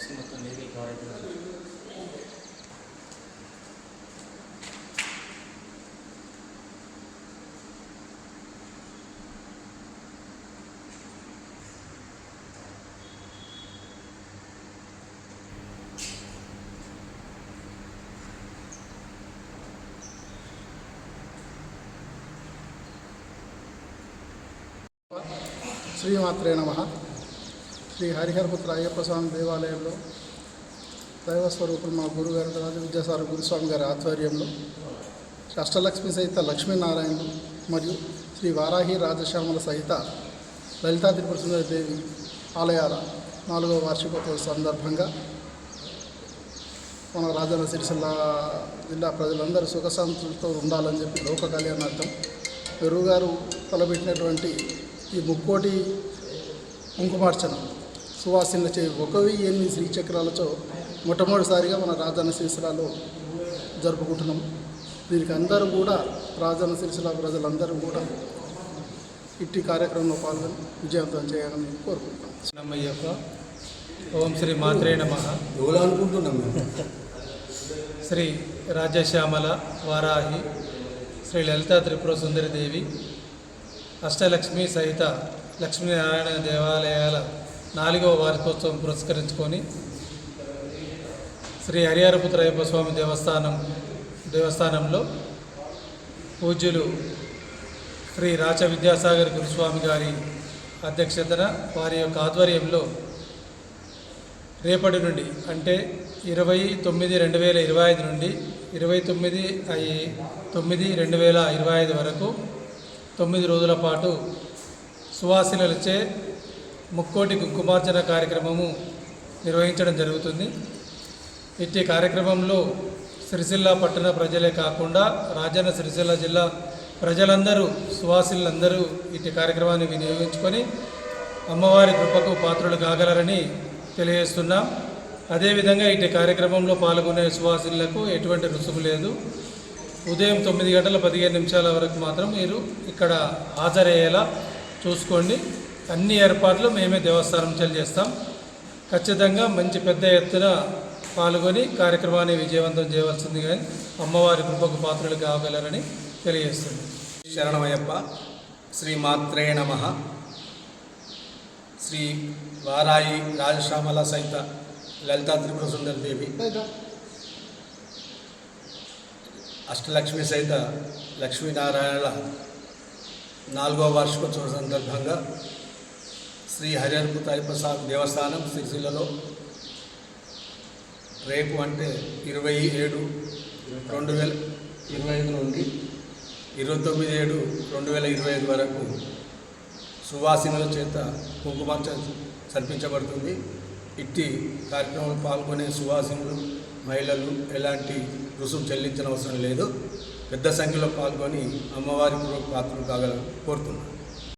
Six ಮತ್ತು maybe product ಶ್ರೀಮಾತ್ರೇ ನಮಃ శ్రీ హరిహరపుత్ర అయ్యప్ప స్వామి దేవాలయంలో దైవస్వరూపులు మా గురుగారు రాజు విద్యాసార గురుస్వామి గారి ఆధ్వర్యంలో అష్టలక్ష్మి సహిత లక్ష్మీనారాయణ మరియు శ్రీ వారాహి రాజశ్యామల సహిత లలితా త్రిపుర దేవి ఆలయాల నాలుగవ వార్షికోత్సవ సందర్భంగా మన రాజన్న సిరిసిల్ల జిల్లా ప్రజలందరూ సుఖశాంతులతో ఉండాలని చెప్పి లోక కళ్యాణార్థం గురువుగారు తలపెట్టినటువంటి ఈ ముక్కోటి కుంకుమార్చన సువాసన చే ఒక వెయ్యి ఎనిమిది శ్రీచక్రాలతో మొట్టమొదటిసారిగా మన రాజన్న సిరిసిల్లలో జరుపుకుంటున్నాం. దీనికి అందరూ కూడా రాజన్న సిరిసిల్ల ప్రజలందరూ కూడా ఇట్టి కార్యక్రమంలో పాల్గొని విజయవంతం చేయాలని కోరుకుంటున్నాం. ఓం శ్రీ మాత్రే నమ. అనుకుంటున్నాం మేము? శ్రీ రాజశ్యామల వారాహి శ్రీ లలితా త్రిపుర సుందరిదేవి అష్టలక్ష్మి సహిత లక్ష్మీనారాయణ దేవాలయాల నాలుగవ వార్షికోత్సవం పురస్కరించుకొని శ్రీ హరిహరపుత్రయ్యప్ప స్వామి దేవస్థానం దేవస్థానంలో పూజ్యులు శ్రీ రాచ విద్యాసాగర్ గురుస్వామి గారి అధ్యక్షతన వారి యొక్క ఆధ్వర్యంలో రేపటి నుండి అంటే ఇరవై తొమ్మిది రెండు వేల ఇరవై ఐదు నుండి ఇరవై తొమ్మిది ఐ తొమ్మిది రెండు వేల ఇరవై ఐదు వరకు తొమ్మిది రోజుల పాటు సువాసినలచే ముక్కోటి కుంకుమార్చన కార్యక్రమము నిర్వహించడం జరుగుతుంది. ఇట్టి కార్యక్రమంలో సిరిసిల్ల పట్టణ ప్రజలే కాకుండా రాజన్న సిరిసిల్ల జిల్లా ప్రజలందరూ సువాసులందరూ ఇట్టి కార్యక్రమాన్ని వినియోగించుకొని అమ్మవారి కృపకు పాత్రలు కాగలరని తెలియజేస్తున్నాం. అదేవిధంగా ఇటు కార్యక్రమంలో పాల్గొనే సువాసినులకు ఎటువంటి రుసుము లేదు. ఉదయం తొమ్మిది గంటల పదిహేను నిమిషాల వరకు మాత్రం మీరు ఇక్కడ హాజరయ్యేలా చూసుకోండి. అన్ని ఏర్పాట్లు మేమే దేవస్థానం చెల్లి చేస్తాం. ఖచ్చితంగా మంచి పెద్ద ఎత్తున పాల్గొని కార్యక్రమాన్ని విజయవంతం చేయవలసింది కానీ అమ్మవారి కృపకు పాత్రలు కాగలరని తెలియజేస్తుంది శరణమయ్యప్ప శ్రీ మాత్రే నమ. శ్రీ వారాయి రాజశ్యామల సహిత లలితా త్రిపుర సుందరి దేవి. అష్టలక్ష్మి సహిత లక్ష్మీనారాయణల నాలుగవ వార్షికోత్సవ సందర్భంగా శ్రీ హరిహరపుత అయ్యప్పస్వామి దేవస్థానం సిరిసిల్లలో. రేపు అంటే ఇరవై ఏడు రెండు వేల ఇరవై ఐదు నుండి ఇరవై తొమ్మిది ఏడు రెండు వేల ఇరవై ఐదు వరకు సువాసినుల చేత కుంకుమార్చ జరిపించబడుతుంది ఇట్టి కార్యక్రమంలో పాల్గొనే సువాసినులు మహిళలు ఎలాంటి రుసుము చెల్లించిన అవసరం లేదు. పెద్ద సంఖ్యలో పాల్గొని అమ్మవారి పాత్రలు కాగల కోరుతున్నాను.